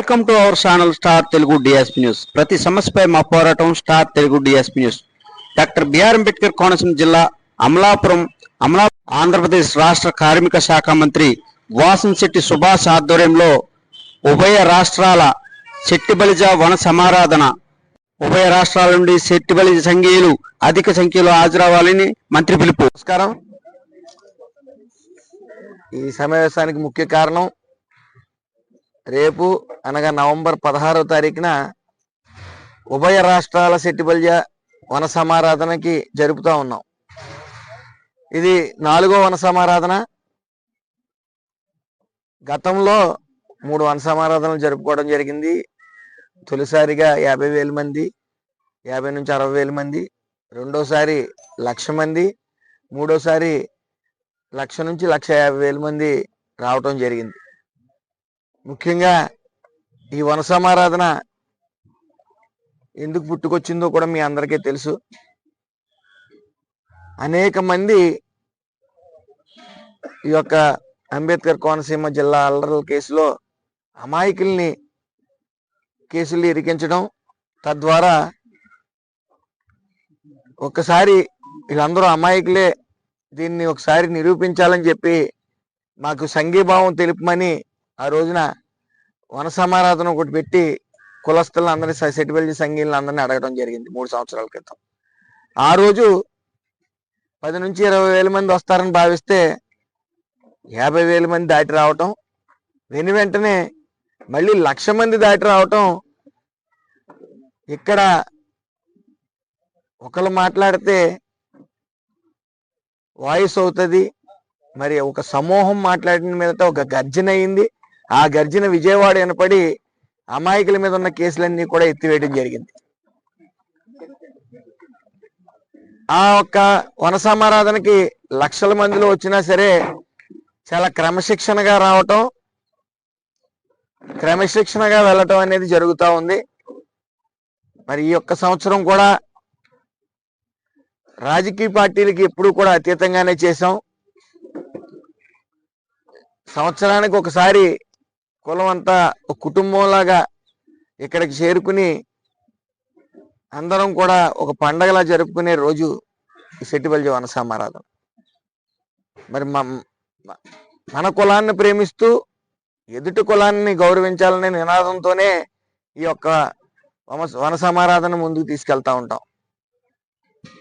Welcome to our channel star Telugu DSP news. ప్రతి సమస్యపై మా పోరాటం star Telugu DSP news. Doctor BR Ambedkar Konaseema జిల్లా అమలాపురం అమలా ఆంధ్రప్రదేశ్ రాష్ట్ర కార్మిక శాఖ మంత్రి వాసంశెట్టి సుభాష్ ఆధ్వర్యంలో ఉభయ రాష్ట్రాల శెట్టిబలిజ వన సమారాధన. ఉభయ రాష్ట్రాల నుండి శెట్టిబలిజ సంఘీయులు అధిక సంఖ్యలో హాజరవ్వాలని మంత్రి పిలుపు. నమస్కారం. ఈ సమావేశానికి ముఖ్య కారణం రేపు అనగా నవంబర్ పదహారో తారీఖున ఉభయ రాష్ట్రాల సెట్టిబల్జ వన సమారాధనకి జరుపుతూ ఉన్నాం. ఇది నాలుగో వన సమారాధన. గతంలో మూడు వన సమారాధనలు జరుపుకోవడం జరిగింది. తొలిసారిగా యాభై వేల మంది యాభై నుంచి అరవై వేల మంది రెండోసారి లక్ష మంది మూడోసారి లక్ష నుంచి లక్ష యాభై వేల మంది రావటం జరిగింది. ముఖ్యంగా ఈ వనసమారాధన ఎందుకు పుట్టుకొచ్చిందో కూడా మీ అందరికీ తెలుసు. అనేక మంది ఈ యొక్క అంబేద్కర్ కోనసీమ జిల్లా అల్లర్ల కేసులో అమాయకుల్ని కేసులు ఇరికించడం తద్వారా ఒక్కసారి వీళ్ళందరూ అమాయకులే దీన్ని ఒకసారి నిరూపించాలని చెప్పి మాకు సంఘీభావం తెలుపమని ఆ రోజున వనసమారాధన ఒకటి పెట్టి కులస్తులను అందరినీ సెటిబెల్జీ సంఘీయులను అందరినీ అడగడం జరిగింది మూడు సంవత్సరాల క్రితం. ఆ రోజు పది నుంచి ఇరవై వేల మంది వస్తారని భావిస్తే యాభై వేల మంది దాటి రావటం వెను వెంటనే మళ్ళీ లక్ష మంది దాటి రావటం ఇక్కడ ఒకరు మాట్లాడితే వాయిస్ అవుతుంది మరి ఒక సమూహం మాట్లాడిన మీదట ఒక గర్జన అయింది. ఆ గర్జన విజయవాడ వినపడి అమాయకుల మీద ఉన్న కేసులన్నీ కూడా ఎత్తివేయడం జరిగింది. ఆ ఒక్క వనసమారాధనకి లక్షల మందిలో వచ్చినా సరే చాలా క్రమశిక్షణగా రావటం క్రమశిక్షణగా వెళ్ళటం అనేది జరుగుతూ ఉంది. మరి ఈ ఒక్క సంవత్సరం కూడా రాజకీయ పార్టీలకి ఎప్పుడూ కూడా అతీతంగానే చేసాం సంవత్సరానికి ఒకసారి కులం అంతా ఒక కుటుంబంలాగా ఇక్కడికి చేరుకుని అందరం కూడా ఒక పండగలా జరుపుకునే రోజు ఈ సెట్టిబల్జ వనసమారాధన. మరి మన కులాన్ని ప్రేమిస్తూ ఎదుటి కులాన్ని గౌరవించాలనే నినాదంతోనే ఈ యొక్క వమ- వన సమారాధన ముందుకు తీసుకెళ్తా ఉంటాం.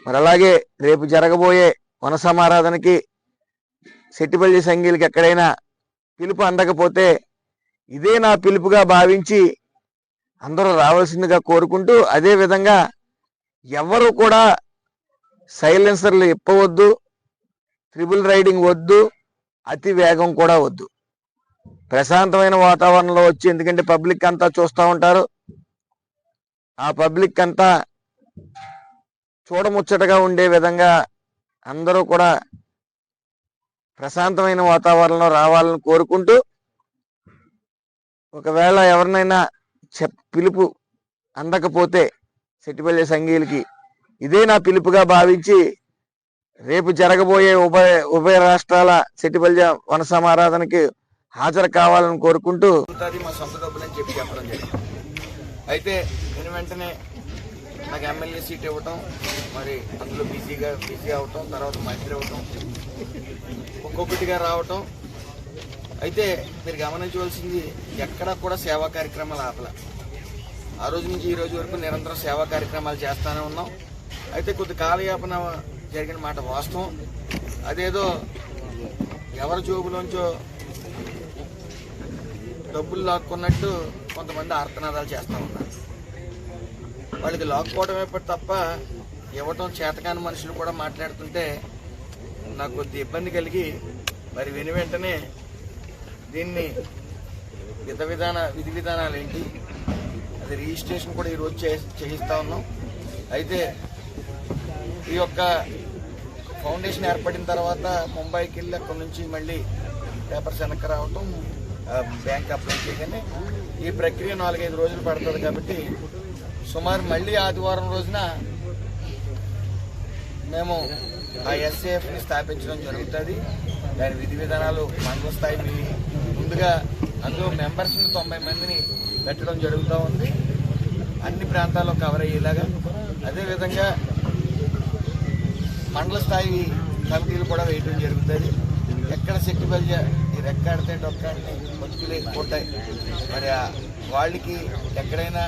మరి అలాగే రేపు జరగబోయే వన సమారాధనకి సెట్టిపల్లి సంఘీలకి ఎక్కడైనా పిలుపు అందకపోతే ఇదే నా పిలుపుగా భావించి అందరూ రావాల్సిందిగా కోరుకుంటూ అదే విధంగా ఎవరు కూడా సైలెన్సర్లు ఇప్పవద్దు ట్రిపుల్ రైడింగ్ వద్దు అతి వేగం కూడా వద్దు. ప్రశాంతమైన వాతావరణంలో వచ్చి ఎందుకంటే పబ్లిక్ అంతా చూస్తూ ఉంటారు. ఆ పబ్లిక్ అంతా చూడముచ్చటగా ఉండే విధంగా అందరూ కూడా ప్రశాంతమైన వాతావరణంలో రావాలని కోరుకుంటూ ఒకవేళ ఎవరినైనా చెప్ పిలుపు అందకపోతే సెట్టిపల్లి సంఘీయులకి ఇదే నా పిలుపుగా భావించి రేపు జరగబోయే ఉభయ ఉభయ రాష్ట్రాల సెట్టిపల్లి వన సమారాధనకి హాజరు కావాలని కోరుకుంటూ మా సొంత డబ్బులని చెప్పి చెప్పడం జరిగింది. అయితే నేను వెంటనే నాకు ఎమ్మెల్యే సీట్ ఇవ్వటం మరి అందులో బిజీగా బిజీ అవటం తర్వాత మంత్రి అవటం ఒక్కొక్కటిగా రావటం అయితే మీరు గమనించవలసింది ఎక్కడా కూడా సేవా కార్యక్రమాలు ఆపల. ఆ రోజు నుంచి ఈ రోజు వరకు నిరంతరం సేవా కార్యక్రమాలు చేస్తూనే ఉన్నాం. అయితే కొద్ది కాలయాపన జరిగిన మాట వాస్తవం. అదేదో ఎవరి జోబులోంచో డబ్బులు లాక్కున్నట్టు కొంతమంది ఆర్తనాదాలు చేస్తూ ఉన్నారు. వాళ్ళకి లాక్కోవడమే తప్ప ఇవ్వటం చేతకాని మనుషులు కూడా మాట్లాడుతుంటే నాకు కొద్ది ఇబ్బంది కలిగి మరి విని వెంటనే దీన్ని విధ విధాన విధి విధానాలు ఏంటి అది రిజిస్ట్రేషన్ కూడా ఈరోజు చే చేయిస్తా ఉన్నాం. అయితే ఈ యొక్క ఫౌండేషన్ ఏర్పడిన తర్వాత ముంబైకి వెళ్ళి అక్కడి నుంచి మళ్ళీ పేపర్స్ వెనక్కి రావటం బ్యాంక్ అప్లై చేయగానే ఈ ప్రక్రియ నాలుగైదు రోజులు పడుతుంది కాబట్టి సుమారు మళ్ళీ ఆదివారం రోజున మేము ఆ ఎస్ఏఎఫ్ని స్థాపించడం జరుగుతుంది. దాని విధి విధానాలు మండల స్థాయి మీ- ముందుగా అందులో మెంబర్స్ని తొంభై మందిని పెట్టడం జరుగుతూ ఉంది. అన్ని ప్రాంతాల్లో కవర్ అయ్యేలాగా. అదేవిధంగా మండల స్థాయి కమిటీలు కూడా వేయడం జరుగుతుంది. ఎక్కడ శక్తి బల్జ ఈ రెక్కాడితే డొక్కాడితే బతుకులే మరి వాళ్ళకి ఎక్కడైనా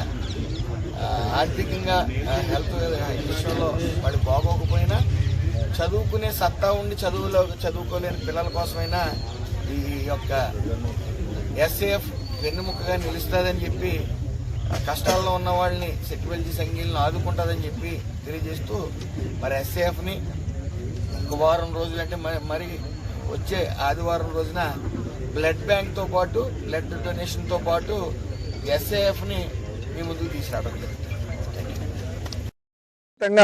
ఆర్థికంగా హెల్త్ విషయంలో వాళ్ళు బాగోకపోయినా చదువుకునే సత్తా ఉండి చదువులో చదువుకోలేని పిల్లల కోసమైనా ఈ యొక్క ఎస్ఏఎఫ్ వెన్నుముక్కగా నిలుస్తుందని చెప్పి ఆ కష్టాల్లో ఉన్న వాళ్ళని సెక్యూరిటీ సంఘీలను ఆదుకుంటుందని చెప్పి తెలియజేస్తూ మరి ఎస్ఏఎఫ్ని ఒక వారం రోజులంటే మరి మరి వచ్చే ఆదివారం రోజున బ్లడ్ బ్యాంక్తో పాటు బ్లడ్ డొనేషన్తో పాటు ఎస్ఏఎఫ్ని మీ ముందుకు తీసుకురావడం జరుగుతుంది థ్యాంక్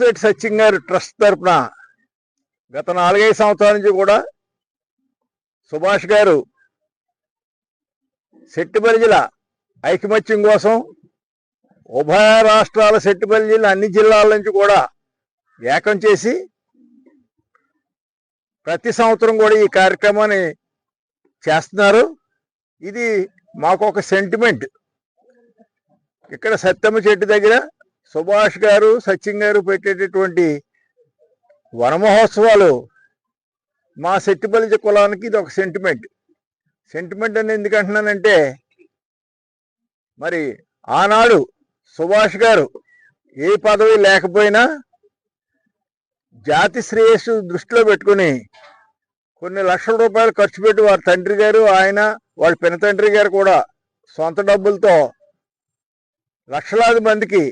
గారు సత్యం ట్రస్ట్ తరపున గత నాలుగైదు సంవత్సరాల నుంచి కూడా సుభాష్ గారు సెట్టిబలిజల ఐకమత్యం కోసం ఉభయ రాష్ట్రాల సెట్టిబలిజల అన్ని జిల్లాల నుంచి కూడా ఏకం చేసి ప్రతి సంవత్సరం కూడా ఈ కార్యక్రమాన్ని చేస్తున్నారు. ఇది మాకు ఒక సెంటిమెంట్ ఇక్కడ సత్యమ్మ చెట్టు దగ్గర సుభాష్ గారు సచిన్ గారు పెట్టేటటువంటి వనమహోత్సవాలు మా సెట్టిపల్లి కులానికి ఇది ఒక సెంటిమెంట్ సెంటిమెంట్ అని ఎందుకు అంటున్నానంటే మరి ఆనాడు సుభాష్ గారు ఏ పదవి లేకపోయినా జాతి శ్రేయస్సు దృష్టిలో పెట్టుకుని కొన్ని లక్షల రూపాయలు ఖర్చు పెట్టి వారి తండ్రి గారు ఆయన వాళ్ళ పిన తండ్రి గారు కూడా సొంత డబ్బులతో లక్షలాది మందికి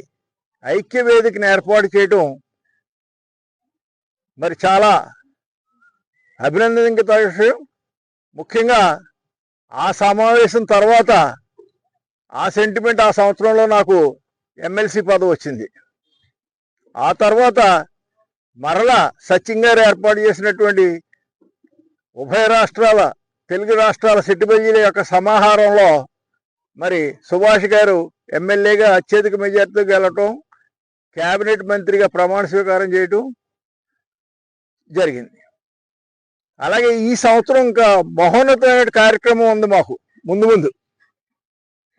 ఐక్య వేదికను ఏర్పాటు చేయటం మరి చాలా అభినందనకి విషయం. ముఖ్యంగా ఆ సమావేశం తర్వాత ఆ సెంటిమెంట్ ఆ సంవత్సరంలో నాకు ఎమ్మెల్సీ పదవి వచ్చింది. ఆ తర్వాత మరలా సచిన్ గారు ఏర్పాటు చేసినటువంటి ఉభయ రాష్ట్రాల తెలుగు రాష్ట్రాల సిట్టిబల్జీల యొక్క సమాహారంలో మరి సుభాష్ గారు ఎమ్మెల్యేగా అత్యధిక మెజార్టీతో గెలవటం కేబినెట్ మంత్రిగా ప్రమాణ స్వీకారం చేయటం జరిగింది. అలాగే ఈ సంవత్సరం ఇంకా మహోన్నతమైన కార్యక్రమం ఉంది మాకు. ముందు ముందు.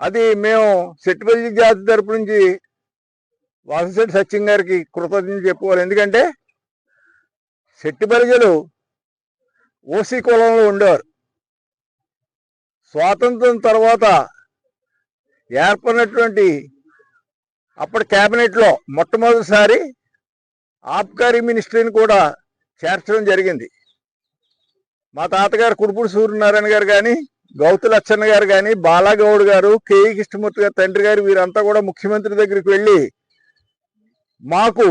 అది మేము సెట్టిపల్లి జాతి తరపు నుంచి వాసశెట్టి సత్యం గారికి కృతజ్ఞతలు చెప్పుకోవాలి. ఎందుకంటే శెట్టి ప్రజలు ఓసీ కులంలో ఉండేవారు. స్వాతంత్రం తర్వాత ఏర్పడినటువంటి అప్పటి క్యాబినెట్లో మొట్టమొదటిసారి ఆబ్కారీ మినిస్ట్రీని కూడా చేర్చడం జరిగింది. మా తాతగారు కుడుపుడు సూర్యనారాయణ గారు కానీ గౌతు లచ్చన్న గారు కానీ బాలాగౌడ్ గారు కేఈ కృష్ణమూర్తి గారు తండ్రి గారు వీరంతా కూడా ముఖ్యమంత్రి దగ్గరికి వెళ్ళి మాకు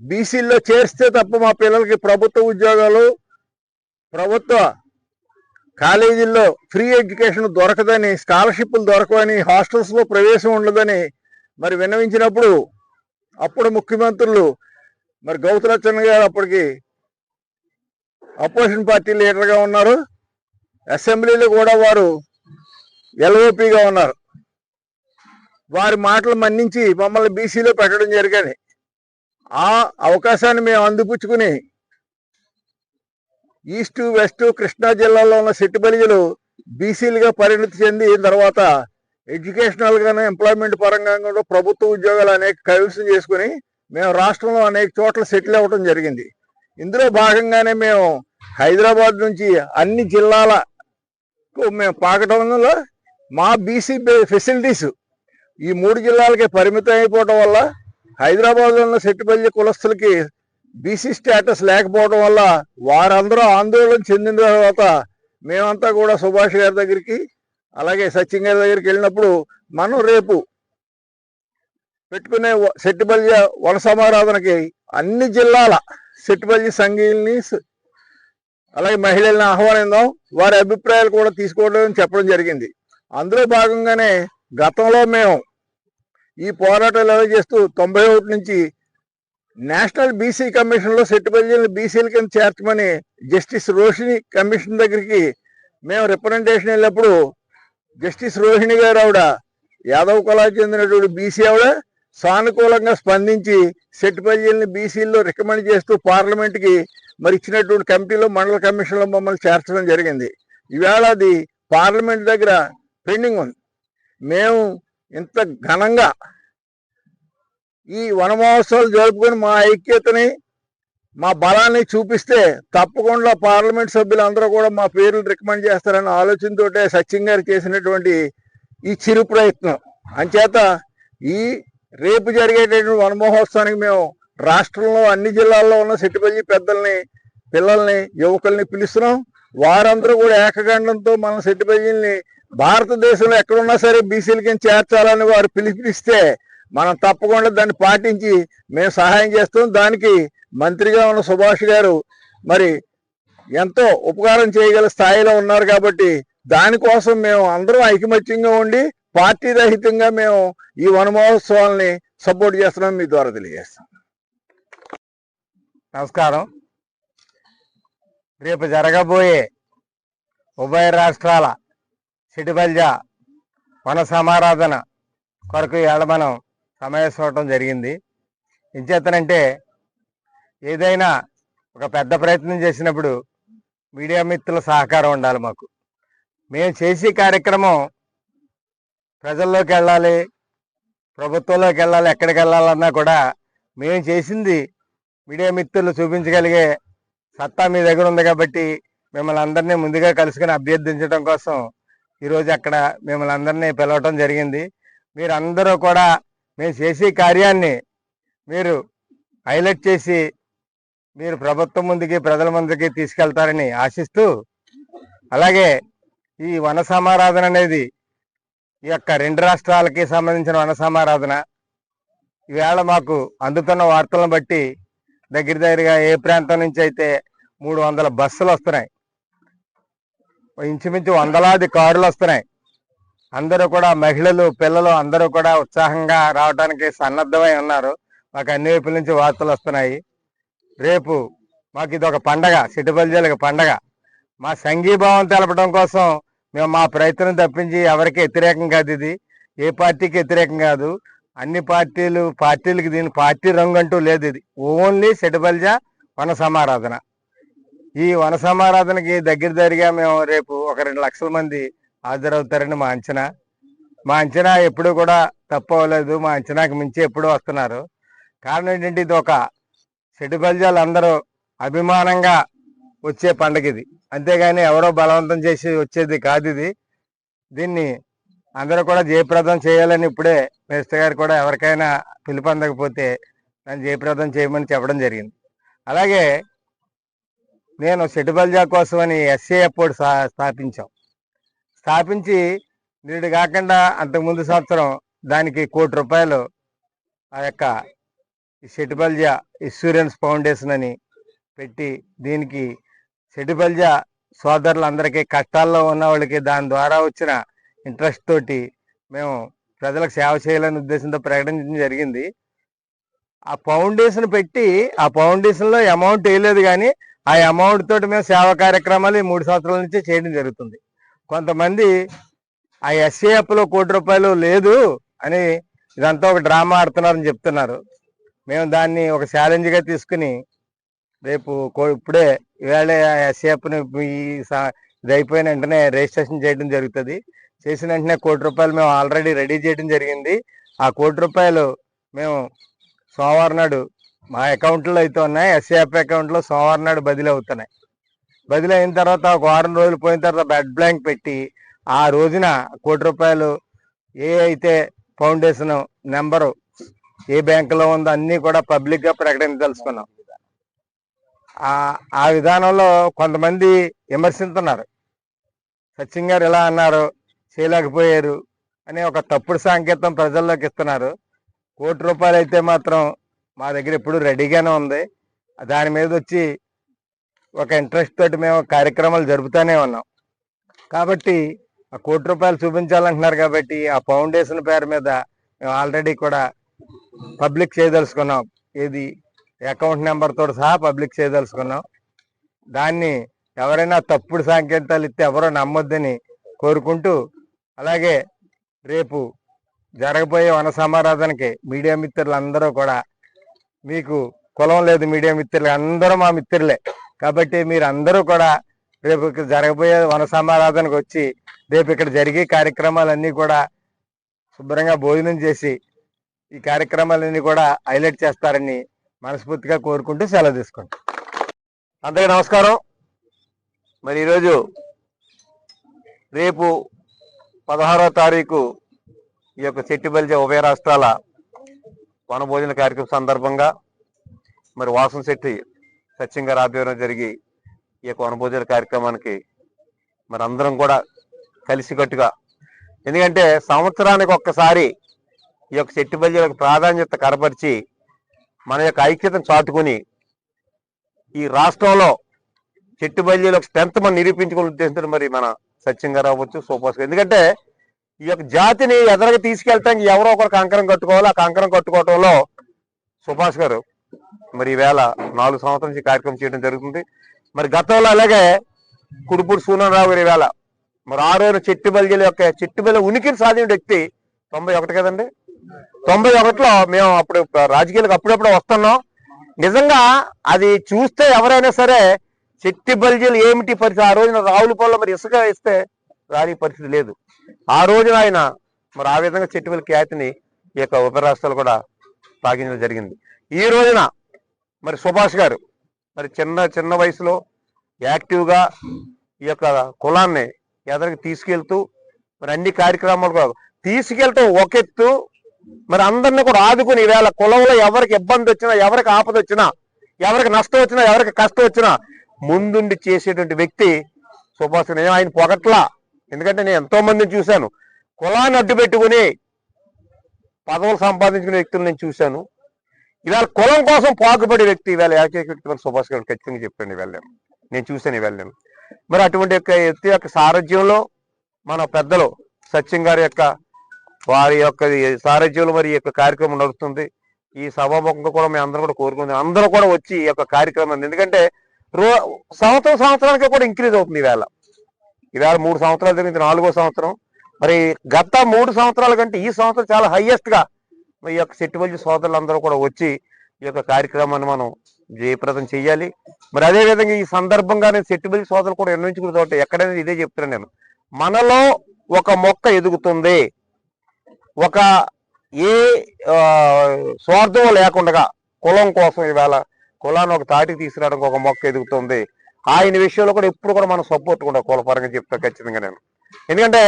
బీసీల్లో చేరిస్తే తప్ప మా పిల్లలకి ప్రభుత్వ ఉద్యోగాలు ప్రభుత్వ కాలేజీల్లో ఫ్రీ ఎడ్యుకేషన్ దొరకదని స్కాలర్షిప్లు దొరకవని హాస్టల్స్లో ప్రవేశం ఉండదని మరి విన్నవించినప్పుడు అప్పుడు ముఖ్యమంత్రులు మరి గౌతులచ్చన్న గారు అప్పటికి అపోజిషన్ పార్టీ లీడర్గా ఉన్నారు. అసెంబ్లీలో కూడా వారు ఎల్ఓపిగా ఉన్నారు. వారి మాటలు మన్నించి మమ్మల్ని బీసీలో పెట్టడం జరిగింది. ఆ అవకాశాన్ని మేము అందిపుచ్చుకుని ఈస్ట్ వెస్ట్ కృష్ణా జిల్లాలో ఉన్న సిట్టిబలిజలు బీసీలుగా పరిణతి చెంది తర్వాత ఎడ్యుకేషనల్గాను ఎంప్లాయ్మెంట్ పరంగా కూడా ప్రభుత్వ ఉద్యోగాలు అనేక కైవసం చేసుకుని మేము రాష్ట్రంలో అనేక చోట్ల సెటిల్ అవ్వడం జరిగింది. ఇందులో భాగంగానే మేము హైదరాబాద్ నుంచి అన్ని జిల్లాలకు మేము పాకటంలో మా బీసీ ఫెసిలిటీస్ ఈ మూడు జిల్లాలకే పరిమితం అయిపోవడం వల్ల హైదరాబాద్లో ఉన్న కులస్తులకి బీసీ స్టేటస్ లేకపోవడం వల్ల వారందరూ ఆందోళన చెందిన తర్వాత మేమంతా కూడా సుభాష్ గారి దగ్గరికి అలాగే సచిన్ గారి దగ్గరికి వెళ్ళినప్పుడు మనం రేపు పెట్టుకునే వ- సెట్టిబల్య వన సమారాధనకి అన్ని జిల్లాల సెట్టుపల్లి సంఘీల్ని అలాగే మహిళలను ఆహ్వానిద్దాం. వారి అభిప్రాయాలు కూడా తీసుకోవడం చెప్పడం జరిగింది. అందులో భాగంగానే గతంలో మేము ఈ పోరాటాలు ఎలా చేస్తూ తొంభై ఒకటి నుంచి నేషనల్ బీసీ కమిషన్లో లో బీసీల కింద చేర్చమని జస్టిస్ రోహిణి కమిషన్ దగ్గరికి మేము రిప్రజెంటేషన్ వెళ్ళినప్పుడు జస్టిస్ రోహిణి గారు ఆవిడ యాదవ్ కులానికి చెందినటువంటి బీసీ ఆవిడ సానుకూలంగా స్పందించి సెట్టుపల్జీలని బీసీల్లో రికమెండ్ చేస్తూ పార్లమెంట్కి మరి ఇచ్చినటువంటి కమిటీలో మండల కమిషన్లో మమ్మల్ని చేర్చడం జరిగింది. ఈవేళ అది పార్లమెంట్ దగ్గర పెండింగ్ ఉంది. మేము ఇంత ఘనంగా ఈ వన మహోత్సవాలు జరుపుకొని మా ఐక్యతని మా బలాన్ని చూపిస్తే తప్పకుండా పార్లమెంట్ సభ్యులందరూ కూడా మా పేర్లు రికమెండ్ చేస్తారన్న ఆలోచనతోటే సచిన్ గారు చేసినటువంటి ఈ చిరు ప్రయత్నం. అంచేత ఈ రేపు జరిగేటటువంటి వనమహోత్సవానికి మేము రాష్ట్రంలో అన్ని జిల్లాల్లో ఉన్న సిట్టిపల్లి పెద్దల్ని పిల్లల్ని యువకుల్ని పిలుస్తున్నాం. వారందరూ కూడా ఏకగండంతో మన సిట్టిపల్లిని భారతదేశంలో ఎక్కడున్నా సరే బీసీలకి చేర్చాలని వారు పిలిపిస్తే మనం తప్పకుండా దాన్ని పాటించి మేము సహాయం చేస్తాం. దానికి మంత్రిగా ఉన్న సుభాష్ గారు మరి ఎంతో ఉపకారం చేయగల స్థాయిలో ఉన్నారు కాబట్టి దానికోసం మేము అందరం ఐకమత్యంగా ఉండి పార్టీ రహితంగా మేము ఈ వనమహోత్సవాల్ని సపోర్ట్ చేస్తున్నాం మీ ద్వారా తెలియజేస్తాం. నమస్కారం. రేపు జరగబోయే ఉభయ రాష్ట్రాల సిటిబల్జ వన సమారాధన కొరకు ఇవాళ మనం సమావేశం జరిగింది. ఇంచేతనంటే ఏదైనా ఒక పెద్ద ప్రయత్నం చేసినప్పుడు మీడియా మిత్రుల సహకారం ఉండాలి మాకు. మేము చేసే కార్యక్రమం ప్రజల్లోకి వెళ్ళాలి ప్రభుత్వంలోకి వెళ్ళాలి ఎక్కడికి వెళ్ళాలన్నా కూడా మేము చేసింది మీడియా మిత్రులు చూపించగలిగే సత్తా మీ దగ్గర ఉంది కాబట్టి మిమ్మల్ని అందరినీ ముందుగా కలుసుకుని అభ్యర్థించడం కోసం ఈరోజు అక్కడ మిమ్మల్ని అందరినీ పిలవటం జరిగింది. మీరందరూ కూడా మేము చేసే కార్యాన్ని మీరు హైలైట్ చేసి మీరు ప్రభుత్వం ముందుకి ప్రజల ముందుకి తీసుకెళ్తారని ఆశిస్తూ అలాగే ఈ వన సమారాధన అనేది ఈ యొక్క రెండు రాష్ట్రాలకి సంబంధించిన వన సమారాధన. ఈవేళ మాకు అందుతున్న వార్తలను బట్టి దగ్గర దగ్గరగా ఏ ప్రాంతం నుంచి అయితే మూడు వందల బస్సులు వస్తున్నాయి. ఇంచుమించు వందలాది కారులు వస్తున్నాయి. అందరూ కూడా మహిళలు పిల్లలు అందరూ కూడా ఉత్సాహంగా రావడానికి సన్నద్ధమై ఉన్నారు. మాకు అన్ని వైపుల నుంచి వార్తలు వస్తున్నాయి. రేపు మాకు ఇది ఒక పండగ సిటిబల్జీలకు పండగ. మా సంఘీభావం తెలపడం కోసం మేము మా ప్రయత్నం తప్పించి ఎవరికి వ్యతిరేకం కాదు ఇది. ఏ పార్టీకి వ్యతిరేకం కాదు. అన్ని పార్టీలు పార్టీలకి దీని పార్టీ రంగు అంటూ లేదు ఇది. ఓన్లీ సెటిబల్జా వన సమారాధన ఈ వన సమారాధనకి దగ్గర దగ్గరగా మేము రేపు ఒక రెండు లక్షల మంది హాజరవుతారని మా అంచనా. మా అంచనా ఎప్పుడు కూడా తప్పు అవ్వలేదు. మా అంచనాకి మించి ఎప్పుడూ వస్తున్నారు. కారణం ఏంటంటే ఇది ఒక సెటిబల్జాలు అందరూ అభిమానంగా వచ్చే పండగ ఇది అంతేగాని ఎవరో బలవంతం చేసి వచ్చేది కాదు ఇది దీన్ని అందరూ కూడా జయప్రదం చేయాలని ఇప్పుడే మినిస్టర్ గారు కూడా ఎవరికైనా పిలుపు అందకపోతే దాన్ని జయప్రదం చేయమని చెప్పడం జరిగింది. అలాగే నేను సెటిబల్జా కోసం అని ఎస్ఏ అప్పుడు స్థాపించాం. స్థాపించి నేడు కాకుండా అంతకుముందు సంవత్సరం దానికి కోటి రూపాయలు ఆ యొక్క సెటిబల్జా ఇన్సూరెన్స్ ఫౌండేషన్ అని పెట్టి దీనికి సెటిపల్జ సోదరులందరికీ కష్టాల్లో ఉన్న వాళ్ళకి దాని ద్వారా వచ్చిన ఇంట్రెస్ట్ తోటి మేము ప్రజలకు సేవ చేయాలనే ఉద్దేశంతో ప్రకటించడం జరిగింది. ఆ ఫౌండేషన్ పెట్టి ఆ ఫౌండేషన్లో అమౌంట్ వేయలేదు కానీ ఆ అమౌంట్ తోటి మేము సేవా కార్యక్రమాలు ఈ మూడు సంవత్సరాల నుంచి చేయడం జరుగుతుంది. కొంతమంది ఆ ఎస్ఏఎఫ్లో కోటి రూపాయలు లేదు అని ఇదంతా ఒక డ్రామా ఆడుతున్నారని చెప్తున్నారు. మేము దాన్ని ఒక ఛాలెంజ్గా తీసుకుని రేపు ఇప్పుడే ఇవాళ ఎస్ఏఎఫ్ ఇది అయిపోయిన వెంటనే రిజిస్ట్రేషన్ చేయడం జరుగుతుంది. చేసిన వెంటనే కోటి రూపాయలు మేము ఆల్రెడీ రెడీ చేయడం జరిగింది. ఆ కోటి రూపాయలు మేము సోమవారం నాడు మా అకౌంట్లో అయితే ఉన్నాయి. ఎస్ఏఎఫ్ అకౌంట్లో సోమవారం నాడు బదిలీ అవుతున్నాయి బదిలీ అయిన తర్వాత ఒక వారం రోజులు పోయిన తర్వాత బెడ్ బ్లాంక్ పెట్టి ఆ రోజున కోటి రూపాయలు ఏ అయితే ఫౌండేషన్ నెంబరు ఏ బ్యాంకులో ఉందో అన్నీ కూడా పబ్లిక్గా ప్రకటించదలుచుకున్నాం ఆ ఆ విధానంలో కొంతమంది విమర్శిస్తున్నారు సచిన్ గారు ఎలా అన్నారు? చేయలేకపోయారు అనే ఒక తప్పుడు సాంకేతం ప్రజల్లోకి ఇస్తున్నారు. కోటి రూపాయలు అయితే మాత్రం మా దగ్గర ఎప్పుడు రెడీగానే ఉంది. దాని మీద వచ్చి ఒక ఇంట్రెస్ట్ తోటి మేము కార్యక్రమాలు జరుపుతూనే ఉన్నాం. కాబట్టి ఆ కోటి రూపాయలు చూపించాలంటున్నారు కాబట్టి ఆ ఫౌండేషన్ పేరు మీద మేము ఆల్రెడీ కూడా పబ్లిక్ చేయదలుచుకున్నాం. ఏది అకౌంట్ నెంబర్ తోటి సహా పబ్లిక్ చేయదలుచుకున్నాం. దాన్ని ఎవరైనా తప్పుడు సంకేతాలు ఇస్తే ఎవరో నమ్మొద్దని కోరుకుంటూ అలాగే రేపు జరగబోయే వన సమారాధనకి మీడియా మిత్రులు అందరూ కూడా మీకు కులం లేదు మీడియా మిత్రులు అందరూ మా మిత్రులే. కాబట్టి మీరు అందరూ కూడా రేపు ఇక్కడ జరగబోయే వన సమారాధనకు వచ్చి రేపు ఇక్కడ జరిగే కార్యక్రమాలన్నీ కూడా శుభ్రంగా భోజనం చేసి ఈ కార్యక్రమాలన్నీ కూడా హైలైట్ చేస్తారని మనస్ఫూర్తిగా కోరుకుంటూ సెలవు తీసుకుంటాం. అందరికీ నమస్కారం. మరి ఈరోజు రేపు పదహారో తారీఖు ఈ యొక్క చెట్టిబల్జ ఉభయ రాష్ట్రాల వనభోజన కార్యక్రమం సందర్భంగా మరి వాసం శెట్టి సత్యంగారు ఆధ్వర్యంలో జరిగి ఈ యొక్క వనభోజన కార్యక్రమానికి మరి అందరం కూడా కలిసికట్టుగా ఎందుకంటే సంవత్సరానికి ఒక్కసారి ఈ యొక్క చెట్టిబల్జలకు ప్రాధాన్యత కనపరిచి మన యొక్క ఐక్యతను చాటుకుని ఈ రాష్ట్రంలో చెట్టు బల్లీలో స్ట్రెంత్ మనం నిరూపించుకునే ఉద్దేశంతో మరి మన సత్యం గారు అవ్వచ్చు సూపర్స్ గారు. ఎందుకంటే ఈ యొక్క జాతిని ఎదరగా తీసుకెళ్తానికి ఎవరో ఒకరు కంకరం కట్టుకోవాలి. ఆ కంకరం కట్టుకోవటంలో సుభాష్ గారు మరి ఈవేళ నాలుగు సంవత్సరాల నుంచి కార్యక్రమం చేయడం జరుగుతుంది. మరి గతంలో అలాగే కుడుపూడి సూనరావు గారు ఈవేళ మరి ఆరోజు రోజు చెట్టు యొక్క చెట్టు బల్లి ఉనికిని సాధించిన వ్యక్తి తొంభై ఒకటి కదండి? తొంభై ఒకటిలో మేము అప్పుడు రాజకీయాలకు అప్పుడప్పుడు వస్తున్నాం. నిజంగా అది చూస్తే ఎవరైనా సరే చెట్టి బల్జీలు ఏమిటి పరిస్థితి? ఆ రోజున రావుల పొలంలో మరి ఇసుక ఇస్తే రాని పరిస్థితి లేదు. ఆ రోజున ఆయన మరి ఆ విధంగా చెట్టుబల్లి ఖ్యాతిని ఈ యొక్క ఉపరాష్ట్రాలు కూడా సాగించడం జరిగింది. ఈ రోజున మరి సుభాష్ గారు మరి చిన్న చిన్న వయసులో యాక్టివ్గా ఈ యొక్క కులాన్ని ఎదరికి తీసుకెళ్తూ మరి అన్ని కార్యక్రమాలు తీసుకెళ్తూ ఒక ఎత్తు మరి అందరిని కూడా ఆదుకుని ఈవేళ కులంలో ఎవరికి ఇబ్బంది వచ్చినా ఎవరికి ఆపద వచ్చినా ఎవరికి నష్టం వచ్చినా ఎవరికి కష్టం వచ్చినా ముందుండి చేసేటువంటి వ్యక్తి సుభాష్ నేను ఆయన పొగట్లా. ఎందుకంటే నేను ఎంతో మందిని చూశాను. కులాన్ని అడ్డు పెట్టుకుని పదవులు సంపాదించుకునే వ్యక్తులు నేను చూశాను. ఇవాళ కులం కోసం పాకుపడే వ్యక్తి ఇవాళ ఏకైక వ్యక్తి మరి సుభాష్ గారు ఖచ్చితంగా చెప్పండి ఇవాళ నేను. నేను చూశాను ఇవాళ నేను. మరి అటువంటి యొక్క వ్యక్తి యొక్క సారథ్యంలో మన పెద్దలు సత్యం గారి యొక్క వారి యొక్క సారథ్యంలో మరి ఈ యొక్క కార్యక్రమం నడుస్తుంది. ఈ సభాముఖంగా కూడా మేము అందరం కూడా కోరుకుంది. అందరూ కూడా వచ్చి ఈ యొక్క కార్యక్రమం ఎందుకంటే రో సంవత్సరం సంవత్సరానికి కూడా ఇంక్రీజ్ అవుతుంది ఈవేళ. ఈవేళ మూడు సంవత్సరాలు జరిగింది నాలుగో సంవత్సరం. మరి గత మూడు సంవత్సరాల కంటే ఈ సంవత్సరం చాలా హైయెస్ట్గా ఈ యొక్క సెట్టుబల్లి సోదరులందరూ కూడా వచ్చి ఈ యొక్క కార్యక్రమాన్ని మనం జయప్రదం చేయాలి మరి అదే విధంగా ఈ సందర్భంగా నేను సెట్టుబల్లి సోదరులు కూడా నిర్ణయించుకున్న చోట ఎక్కడైనా ఇదే చెప్తున్నాను నేను. మనలో ఒక మొక్క ఎదుగుతుంది. ఒక ఏ స్వార్థం లేకుండా కులం కోసం ఈవేళ కులాన్ని ఒక తాటికి తీసుకురావడానికి ఒక మొక్క ఎదుగుతుంది. ఆయన విషయంలో కూడా ఎప్పుడు కూడా మనం సపోర్ట్ కూడా కులపరంగా చెప్తా ఖచ్చితంగా నేను. ఎందుకంటే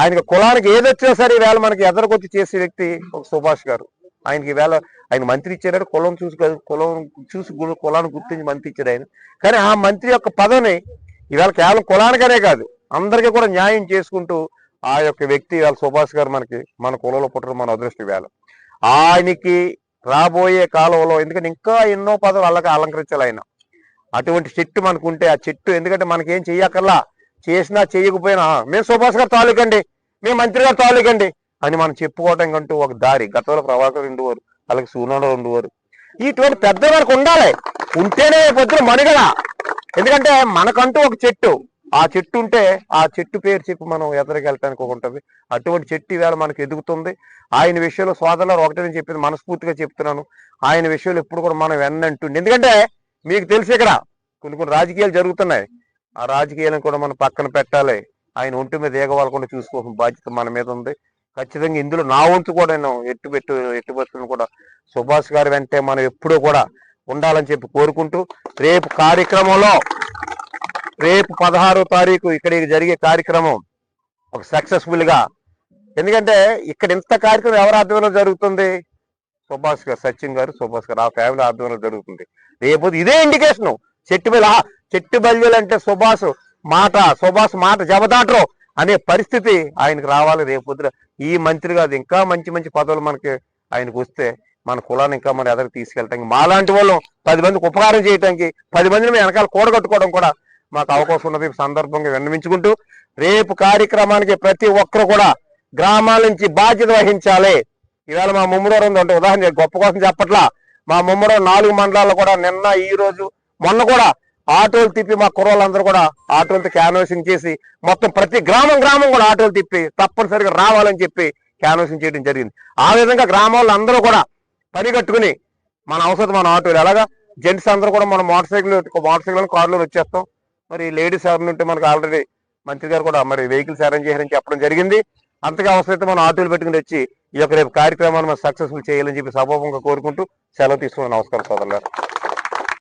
ఆయనకి కులానికి ఏదొచ్చినా సరే ఈవేళ మనకి ఎదరకొచ్చి చేసే వ్యక్తి ఒక సుభాష్ గారు. ఆయనకి ఈవేళ ఆయన మంత్రి ఇచ్చారు కులం చూసి కులం చూసి కులాన్ని గుర్తించి మంత్రి ఇచ్చాడు ఆయన. కానీ ఆ మంత్రి యొక్క పదవిని ఈవేళ కేవలం కులానికనే కాదు అందరికీ కూడా న్యాయం చేసుకుంటూ ఆ యొక్క వ్యక్తి ఇవాళ సుభాష్ గారు మనకి మన కులంలో పుట్టడం మన అదృష్టం వేళ ఆయనకి రాబోయే కాలంలో ఎందుకంటే ఇంకా ఎన్నో పదవులు అలాగే అలంకరించాలి ఆయన. అటువంటి చెట్టు మనకు ఉంటే ఆ చెట్టు ఎందుకంటే మనకేం చెయ్యకల్లా చేసినా చేయకపోయినా మేము సుభాష్ గారు తాలూకండి మేము మంత్రి గారు తాలూకండి అని మనం చెప్పుకోవడం కంటూ ఒక దారి. గతంలో ప్రభాకర్ ఉండేవారు అలాగే సూర్యనారాయణ ఉండేవారు. ఇటువంటి పెద్ద వరకు ఉండాలి. ఉంటేనే పొద్దున మనుగడ. ఎందుకంటే మనకంటూ ఒక చెట్టు. ఆ చెట్టు ఉంటే ఆ చెట్టు పేరు చెప్పి మనం ఎదరగెళ్ళటానికి ఒక ఉంటుంది. అటువంటి చెట్టు ఈవేళ మనకు ఎదుగుతుంది. ఆయన విషయంలో సోదరులు ఒకటే నేను చెప్పింది మనస్ఫూర్తిగా చెప్తున్నాను. ఆయన విషయంలో ఎప్పుడు కూడా మనం వెన్నంటుంది ఎందుకంటే మీకు తెలిసి ఇక్కడ కొన్ని కొన్ని రాజకీయాలు జరుగుతున్నాయి. ఆ రాజకీయాలను కూడా మనం పక్కన పెట్టాలి. ఆయన ఒంటి మీద ఏగవాలకుండా చూసుకోవాల్సిన బాధ్యత మన మీద ఉంది. ఖచ్చితంగా ఇందులో నా వంతు కూడా నేను ఎట్టు పెట్టు ఎట్టుబడుతున్న కూడా సుభాష్ గారి వెంటే మనం ఎప్పుడూ కూడా ఉండాలని చెప్పి కోరుకుంటూ రేపు కార్యక్రమంలో రేపు పదహారో తారీఖు ఇక్కడ జరిగే కార్యక్రమం ఒక సక్సెస్ఫుల్గా. ఎందుకంటే ఇక్కడ ఇంత కార్యక్రమం ఎవరి ఆధ్వర్యంలో జరుగుతుంది? సుభాష్ గారు సచిన్ గారు సుభాష్ గారు ఆ ఫ్యామిలీ ఆధ్వర్యంలో జరుగుతుంది. రేపు ఇదే ఇండికేషన్ చెట్టు బల్ చెట్టు బల్యులు అంటే సుభాష్ మాట సుభాష్ మాట జబదాటరు అనే పరిస్థితి ఆయనకు రావాలి. రేపు ఈ మంత్రి కాదు ఇంకా మంచి మంచి పదవులు మనకి ఆయనకు వస్తే మన కులాన్ని ఇంకా మన ఎదరికి తీసుకెళ్ళటానికి మాలాంటి వాళ్ళం పది మందికి ఉపకారం చేయటానికి పది మందిని మేము వెనకాల కూడగట్టుకోవడం కూడా మాకు అవకాశం ఉన్నది సందర్భంగా విన్నవించుకుంటూ రేపు కార్యక్రమానికి ప్రతి ఒక్కరు కూడా గ్రామాల నుంచి బాధ్యత వహించాలి. ఈవేళ మా ముమ్మడోరు ఉంది. అంటే ఉదాహరణ గొప్ప కోసం చెప్పట్లా. మా ముమ్మడూరు నాలుగు మండలాల్లో కూడా నిన్న ఈ రోజు మొన్న కూడా ఆటోలు తిప్పి మా కుర్రోళ్ళందరూ కూడా ఆటోలతో క్యాన్వాసింగ్ చేసి మొత్తం ప్రతి గ్రామం గ్రామం కూడా ఆటోలు తిప్పి తప్పనిసరిగా రావాలని చెప్పి క్యాన్వాసింగ్ చేయడం జరిగింది. ఆ విధంగా గ్రామాల్లో అందరూ కూడా పనిగట్టుకుని మన అవసరం మన ఆటోలు. ఎలాగా? జెంట్స్ అందరూ కూడా మన మోటార్ సైకిల్ మోటార్ సైకిల్ కార్లో వచ్చేస్తాం. మరి లేడీస్ ఎవరిని ఉంటే మనకు ఆల్రెడీ మంత్రి గారు కూడా మరి వెహికల్స్ అరేంజ్ చేయాలని చెప్పడం జరిగింది. అంతగా అవసరమైతే మనం ఆటోలు పెట్టుకుని వచ్చి ఈ యొక్క రేపు కార్యక్రమాన్ని మనం సక్సెస్ఫుల్ చేయాలని చెప్పి సభోపంగా కోరుకుంటూ సెలవు తీసుకుని నమస్కారం సోదరులారు.